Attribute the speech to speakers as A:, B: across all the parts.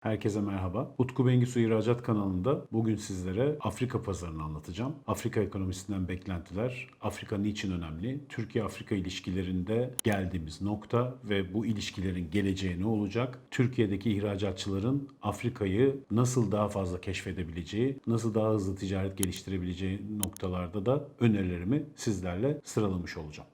A: Herkese merhaba. Utku Bengisu İhracat kanalında bugün sizlere Afrika pazarını anlatacağım. Afrika ekonomisinden beklentiler, Afrika niçin önemli, Türkiye-Afrika ilişkilerinde geldiğimiz nokta ve bu ilişkilerin geleceği ne olacak, Türkiye'deki ihracatçıların Afrika'yı nasıl daha fazla keşfedebileceği, nasıl daha hızlı ticaret geliştirebileceği noktalarda da önerilerimi sizlerle sıralamış olacağım.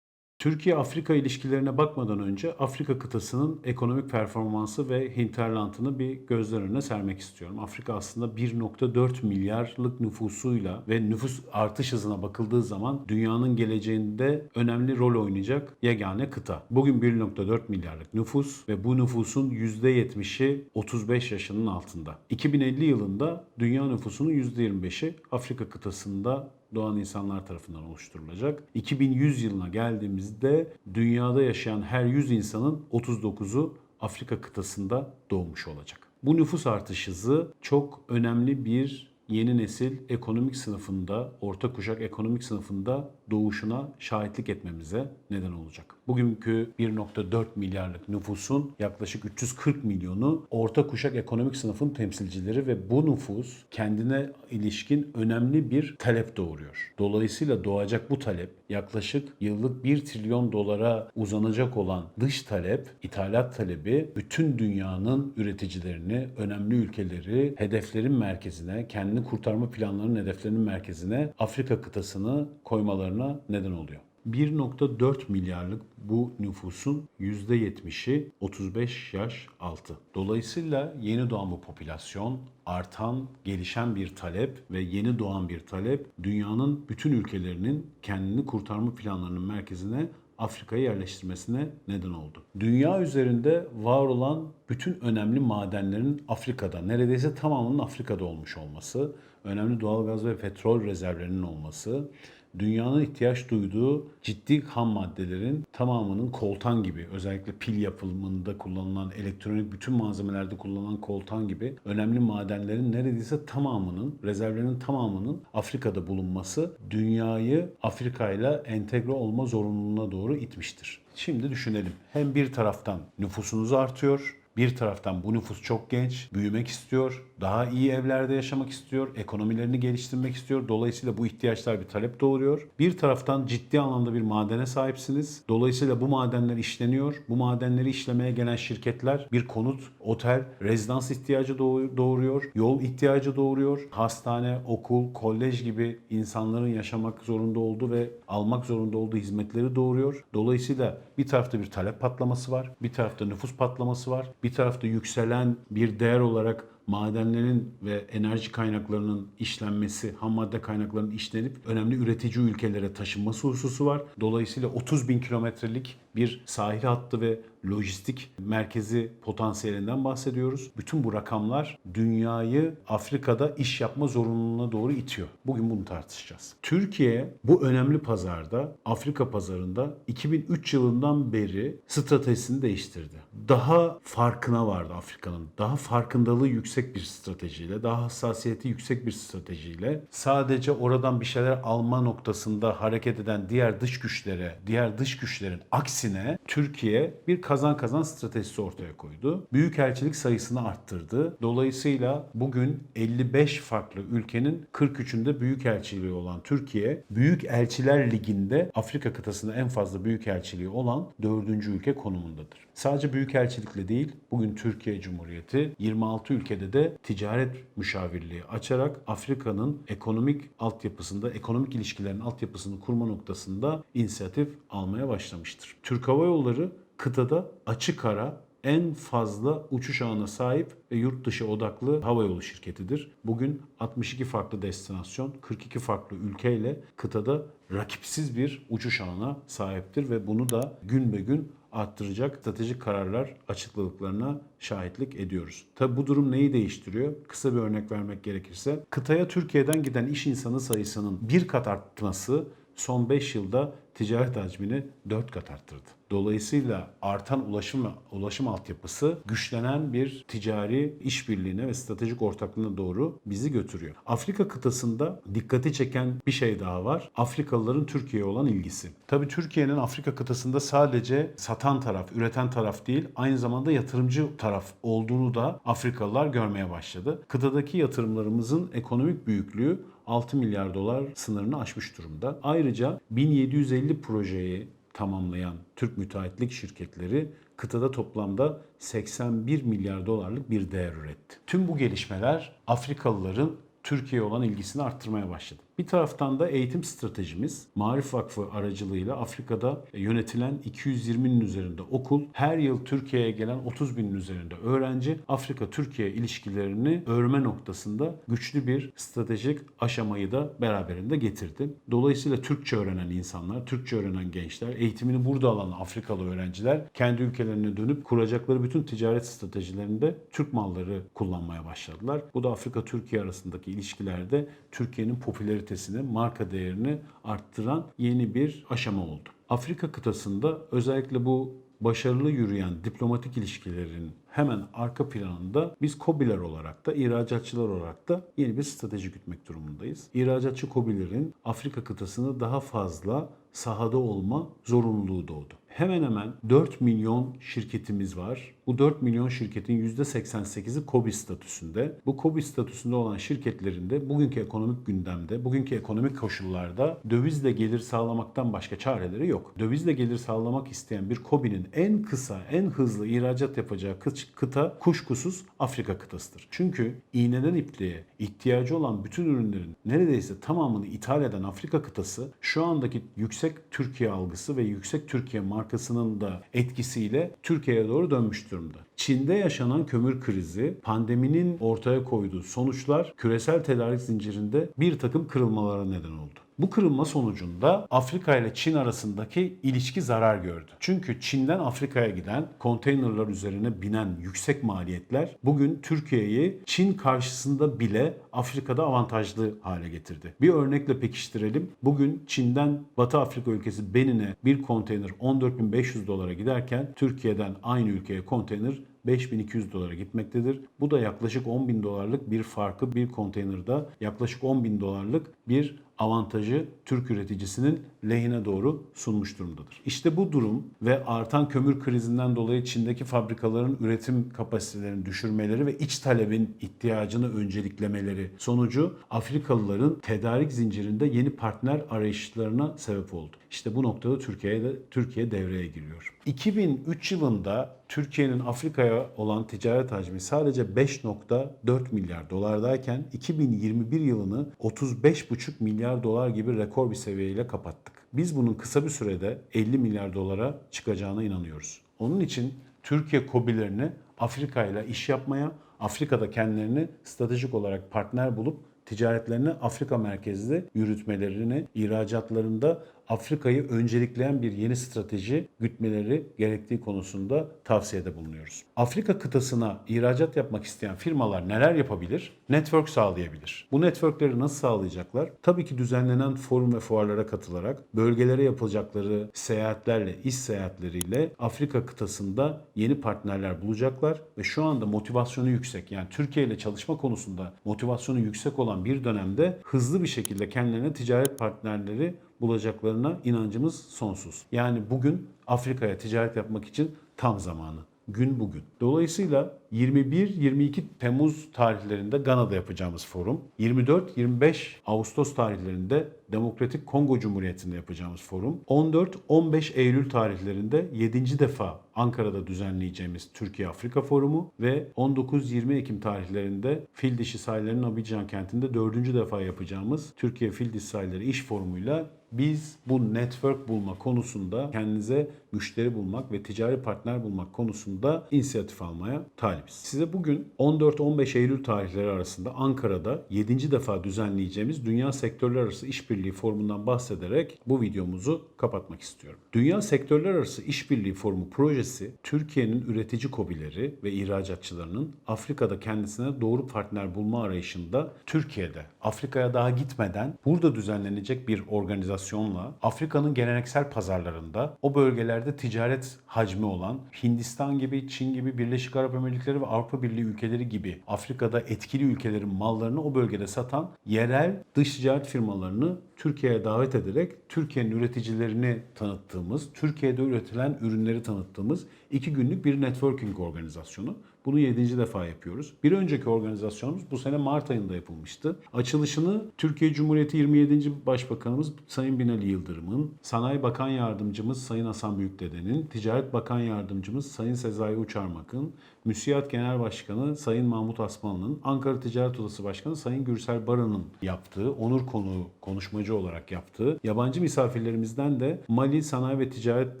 A: Türkiye-Afrika ilişkilerine bakmadan önce Afrika kıtasının ekonomik performansı ve hinterlandını bir gözler önüne sermek istiyorum. Afrika aslında 1.4 milyarlık nüfusuyla ve nüfus artış hızına bakıldığı zaman dünyanın geleceğinde önemli rol oynayacak yegane kıta. Bugün 1.4 milyarlık nüfus ve bu nüfusun %70'i 35 yaşının altında. 2050 yılında dünya nüfusunun %25'i Afrika kıtasında doğan insanlar tarafından oluşturulacak. 2100 yılına geldiğimizde dünyada yaşayan her 100 insanın 39'u Afrika kıtasında doğmuş olacak. Bu nüfus artış hızı çok önemli bir yeni nesil ekonomik sınıfında, orta kuşak ekonomik sınıfında doğuşuna şahitlik etmemize neden olacak. Bugünkü 1.4 milyarlık nüfusun yaklaşık 340 milyonu orta kuşak ekonomik sınıfın temsilcileri ve bu nüfus kendine ilişkin önemli bir talep doğuruyor. Dolayısıyla doğacak bu talep yaklaşık yıllık 1 trilyon dolara uzanacak olan dış talep, ithalat talebi bütün dünyanın üreticilerini, önemli ülkeleri hedeflerin merkezine, kendini kurtarma planlarının hedeflerinin merkezine Afrika kıtasını koymalarına neden oluyor. 1.4 milyarlık bu nüfusun %70'i 35 yaş altı. Dolayısıyla yeni doğan bu popülasyon, artan, gelişen bir talep ve yeni doğan bir talep dünyanın bütün ülkelerinin kendini kurtarma planlarının merkezine Afrika'ya yerleştirmesine neden oldu. Dünya üzerinde var olan bütün önemli madenlerin Afrika'da, neredeyse tamamının Afrika'da olmuş olması, önemli doğalgaz ve petrol rezervlerinin olması, dünyanın ihtiyaç duyduğu ciddi ham maddelerin tamamının koltan gibi özellikle pil yapımında kullanılan elektronik bütün malzemelerde kullanılan koltan gibi önemli madenlerin neredeyse tamamının rezervlerin tamamının Afrika'da bulunması dünyayı Afrika ile entegre olma zorunluluğuna doğru itmiştir. Şimdi düşünelim. Hem bir taraftan nüfusunuz artıyor, bir taraftan bu nüfus çok genç, büyümek istiyor, daha iyi evlerde yaşamak istiyor, ekonomilerini geliştirmek istiyor. Dolayısıyla bu ihtiyaçlar bir talep doğuruyor. Bir taraftan ciddi anlamda bir madene sahipsiniz. Dolayısıyla bu madenler işleniyor. Bu madenleri işlemeye gelen şirketler bir konut, otel, rezidans ihtiyacı doğu- doğuruyor, yol ihtiyacı doğuruyor. Hastane, okul, kolej gibi insanların yaşamak zorunda olduğu ve almak zorunda olduğu hizmetleri doğuruyor. Dolayısıyla bir tarafta bir talep patlaması var, bir tarafta nüfus patlaması var, bir tarafta yükselen bir değer olarak madenlerin ve enerji kaynaklarının işlenmesi, ham madde kaynaklarının işlenip önemli üretici ülkelere taşınması hususu var. Dolayısıyla 30 bin kilometrelik bir sahil hattı ve lojistik merkezi potansiyelinden bahsediyoruz. Bütün bu rakamlar dünyayı Afrika'da iş yapma zorunluluğuna doğru itiyor. Bugün bunu tartışacağız. Türkiye bu önemli pazarda, Afrika pazarında 2003 yılından beri stratejisini değiştirdi. Daha farkına vardı Afrika'nın. Daha farkındalığı yüksek bir stratejiyle, daha hassasiyeti yüksek bir stratejiyle sadece oradan bir şeyler alma noktasında hareket eden diğer dış güçlere, diğer dış güçlerin aksine Türkiye bir kazan kazan stratejisi ortaya koydu. Büyükelçilik sayısını arttırdı. Dolayısıyla bugün 55 farklı ülkenin 43'ünde büyükelçiliği olan Türkiye, Büyükelçiler Ligi'nde Afrika kıtasında en fazla büyükelçiliği olan 4. ülke konumundadır. Sadece büyükelçilikle değil, bugün Türkiye Cumhuriyeti 26 ülkede de ticaret müşavirliği açarak Afrika'nın ekonomik altyapısında, ekonomik ilişkilerin altyapısını kurma noktasında inisiyatif almaya başlamıştır. Türk Hava Yolları kıtada açık ara en fazla uçuş ağına sahip ve yurt dışı odaklı havayolu şirketidir. Bugün 62 farklı destinasyon, 42 farklı ülkeyle kıtada rakipsiz bir uçuş ağına sahiptir ve bunu da gün be gün arttıracak stratejik kararlar açıkladıklarına şahitlik ediyoruz. Tabi bu durum neyi değiştiriyor? Kısa bir örnek vermek gerekirse kıtaya Türkiye'den giden iş insanı sayısının bir kat artması son 5 yılda ticaret hacmini 4 kat arttırdı. Dolayısıyla artan ulaşım ulaşım altyapısı güçlenen bir ticari işbirliğine ve stratejik ortaklığına doğru bizi götürüyor. Afrika kıtasında dikkati çeken bir şey daha var. Afrikalıların Türkiye'ye olan ilgisi. Tabii Türkiye'nin Afrika kıtasında sadece satan taraf, üreten taraf değil, aynı zamanda yatırımcı taraf olduğunu da Afrikalılar görmeye başladı. Kıtadaki yatırımlarımızın ekonomik büyüklüğü 6 milyar dolar sınırını aşmış durumda. Ayrıca 1750 projeyi tamamlayan Türk müteahhitlik şirketleri kıtada toplamda 81 milyar dolarlık bir değer üretti. Tüm bu gelişmeler Afrikalıların Türkiye'ye olan ilgisini arttırmaya başladı. Bir taraftan da eğitim stratejimiz Marif Vakfı aracılığıyla Afrika'da yönetilen 220'nin üzerinde okul, her yıl Türkiye'ye gelen 30 binin üzerinde öğrenci Afrika-Türkiye ilişkilerini örme noktasında güçlü bir stratejik aşamayı da beraberinde getirdi. Dolayısıyla Türkçe öğrenen insanlar, Türkçe öğrenen gençler, eğitimini burada alan Afrikalı öğrenciler kendi ülkelerine dönüp kuracakları bütün ticaret stratejilerinde Türk malları kullanmaya başladılar. Bu da Afrika-Türkiye arasındaki ilişkilerde Türkiye'nin popülaritesini, marka değerini arttıran yeni bir aşama oldu. Afrika kıtasında özellikle bu başarılı yürüyen diplomatik ilişkilerin hemen arka planında biz KOBİ'ler olarak da ihracatçılar olarak da yeni bir strateji gütmek durumundayız. İhracatçı KOBİ'lerin Afrika kıtasını daha fazla sahada olma zorunluluğu doğdu. Hemen hemen 4 milyon şirketimiz var. Bu 4 milyon şirketin %88'i KOBİ statüsünde. Bu KOBİ statüsünde olan şirketlerin de bugünkü ekonomik gündemde, bugünkü ekonomik koşullarda dövizle gelir sağlamaktan başka çareleri yok. Dövizle gelir sağlamak isteyen bir KOBİ'nin en kısa, en hızlı ihracat yapacağı kıta kuşkusuz Afrika kıtasıdır. Çünkü iğneden ipliğe ihtiyacı olan bütün ürünlerin neredeyse tamamını ithal eden Afrika kıtası şu andaki yüksek Türkiye algısı ve yüksek Türkiye markasının da etkisiyle Türkiye'ye doğru dönmüş durumda. Çin'de yaşanan kömür krizi, pandeminin ortaya koyduğu sonuçlar küresel tedarik zincirinde bir takım kırılmalara neden oldu. Bu kırılma sonucunda Afrika ile Çin arasındaki ilişki zarar gördü. Çünkü Çin'den Afrika'ya giden konteynerlar üzerine binen yüksek maliyetler bugün Türkiye'yi Çin karşısında bile Afrika'da avantajlı hale getirdi. Bir örnekle pekiştirelim. Bugün Çin'den Batı Afrika ülkesi Benin'e bir konteyner 14.500 dolara giderken Türkiye'den aynı ülkeye konteyner 5200 dolara gitmektedir. Bu da yaklaşık 10 bin dolarlık bir farkı bir konteynerda yaklaşık 10 bin dolarlık bir avantajı Türk üreticisinin lehine doğru sunmuş durumdadır. İşte bu durum ve artan kömür krizinden dolayı Çin'deki fabrikaların üretim kapasitelerini düşürmeleri ve iç talebin ihtiyacını önceliklemeleri sonucu Afrikalıların tedarik zincirinde yeni partner arayışlarına sebep oldu. İşte bu noktada Türkiye'de Türkiye devreye giriyor. 2003 yılında Türkiye'nin Afrika'ya olan ticaret hacmi sadece 5.4 milyar dolardayken 2021 yılını 35.5 milyar dolar gibi rekor bir seviyeyle kapattık. Biz bunun kısa bir sürede 50 milyar dolara çıkacağına inanıyoruz. Onun için Türkiye KOBİ'lerini Afrika ile iş yapmaya, Afrika'da kendilerini stratejik olarak partner bulup ticaretlerini Afrika merkezli yürütmelerini, ihracatlarında Afrika'yı öncelikleyen bir yeni strateji gütmeleri gerektiği konusunda tavsiyede bulunuyoruz. Afrika kıtasına ihracat yapmak isteyen firmalar neler yapabilir? Network sağlayabilir. Bu networkleri nasıl sağlayacaklar? Tabii ki düzenlenen forum ve fuarlara katılarak, bölgelere yapılacakları seyahatlerle, iş seyahatleriyle Afrika kıtasında yeni partnerler bulacaklar ve şu anda motivasyonu yüksek yani Türkiye ile çalışma konusunda motivasyonu yüksek olan bir dönemde hızlı bir şekilde kendilerine ticaret partnerleri bulacaklarına inancımız sonsuz. Yani bugün Afrika'ya ticaret yapmak için tam zamanı. Gün bugün. Dolayısıyla 21-22 Temmuz tarihlerinde Gana'da yapacağımız forum, 24-25 Ağustos tarihlerinde Demokratik Kongo Cumhuriyeti'nde yapacağımız forum, 14-15 Eylül tarihlerinde 7. defa Ankara'da düzenleyeceğimiz Türkiye-Afrika Forumu ve 19-20 Ekim tarihlerinde Fil Dişi Sahillerinin Abidjan kentinde 4. defa yapacağımız Türkiye Fil Dişi Sahilleri İş Forumu'yla biz bu network bulma konusunda kendinize müşteri bulmak ve ticari partner bulmak konusunda inisiyatif almaya talibiz. Sahibiz. Size bugün 14-15 Eylül tarihleri arasında Ankara'da 7. defa düzenleyeceğimiz Dünya Sektörler Arası İşbirliği Forumu'ndan bahsederek bu videomuzu kapatmak istiyorum. Dünya Sektörler Arası İşbirliği Forumu projesi Türkiye'nin üretici kobileri ve ihracatçılarının Afrika'da kendisine doğru partner bulma arayışında Türkiye'de Afrika'ya daha gitmeden burada düzenlenecek bir organizasyonla Afrika'nın geleneksel pazarlarında o bölgelerde ticaret hacmi olan Hindistan gibi, Çin gibi, Birleşik Arap Emirlikleri ve Avrupa Birliği ülkeleri gibi Afrika'da etkili ülkelerin mallarını o bölgede satan yerel dış ticaret firmalarını Türkiye'ye davet ederek Türkiye'nin üreticilerini tanıttığımız, Türkiye'de üretilen ürünleri tanıttığımız iki günlük bir networking organizasyonu. Bunu 7. defa yapıyoruz. Bir önceki organizasyonumuz bu sene Mart ayında yapılmıştı. Açılışını Türkiye Cumhuriyeti 27. Başbakanımız Sayın Binali Yıldırım'ın, Sanayi Bakan Yardımcımız Sayın Hasan Büyükdede'nin, Ticaret Bakan Yardımcımız Sayın Sezai Uçarmak'ın, Müsiyat Genel Başkanı Sayın Mahmut Asmanlı'nın, Ankara Ticaret Odası Başkanı Sayın Gürsel Baran'ın yaptığı, onur konuğu konuşmacı olarak yaptığı, yabancı misafirlerimizden de Mali Sanayi ve Ticaret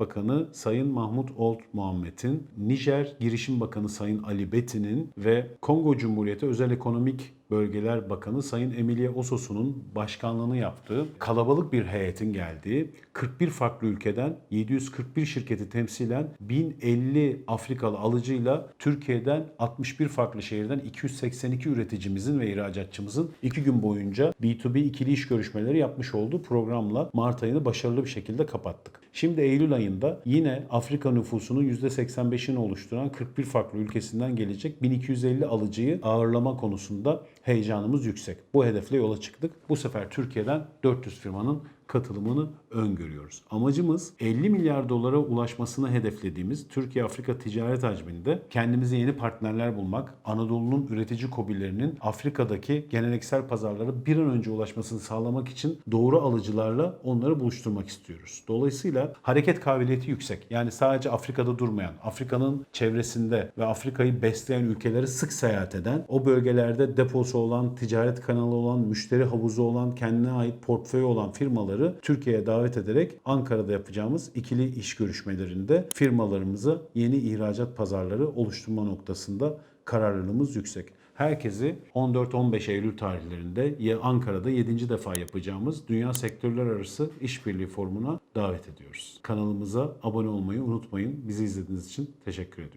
A: Bakanı Sayın Mahmut Old Muhammed'in, Nijer Girişim Bakanı Sayın Ali Beti'nin ve Kongo Cumhuriyeti Özel Ekonomik Bölgeler Bakanı Sayın Emilie Osos'un başkanlığını yaptığı kalabalık bir heyetin geldiği 41 farklı ülkeden 741 şirketi temsilen 1050 Afrikalı alıcıyla Türkiye'den 61 farklı şehirden 282 üreticimizin ve ihracatçımızın 2 gün boyunca B2B ikili iş görüşmeleri yapmış olduğu programla Mart ayını başarılı bir şekilde kapattık. Şimdi Eylül ayında yine Afrika nüfusunun %85'ini oluşturan 41 farklı ülkesinden gelecek 1250 alıcıyı ağırlama konusunda heyecanımız yüksek. Bu hedefle yola çıktık. Bu sefer Türkiye'den 400 firmanın katılımını öngörüyoruz. Amacımız 50 milyar dolara ulaşmasını hedeflediğimiz Türkiye-Afrika ticaret hacminde kendimize yeni partnerler bulmak, Anadolu'nun üretici kobilerinin Afrika'daki geleneksel pazarlara bir an önce ulaşmasını sağlamak için doğru alıcılarla onları buluşturmak istiyoruz. Dolayısıyla hareket kabiliyeti yüksek. Yani sadece Afrika'da durmayan, Afrika'nın çevresinde ve Afrika'yı besleyen ülkeleri sık seyahat eden, o bölgelerde deposu olan, ticaret kanalı olan, müşteri havuzu olan, kendine ait portföyü olan firmaları Türkiye'ye davet ederek Ankara'da yapacağımız ikili iş görüşmelerinde firmalarımıza yeni ihracat pazarları oluşturma noktasında kararlılığımız yüksek. Herkesi 14-15 Eylül tarihlerinde Ankara'da 7. defa yapacağımız Dünya Sektörler Arası İşbirliği Forumu'na davet ediyoruz. Kanalımıza abone olmayı unutmayın. Bizi izlediğiniz için teşekkür ediyoruz.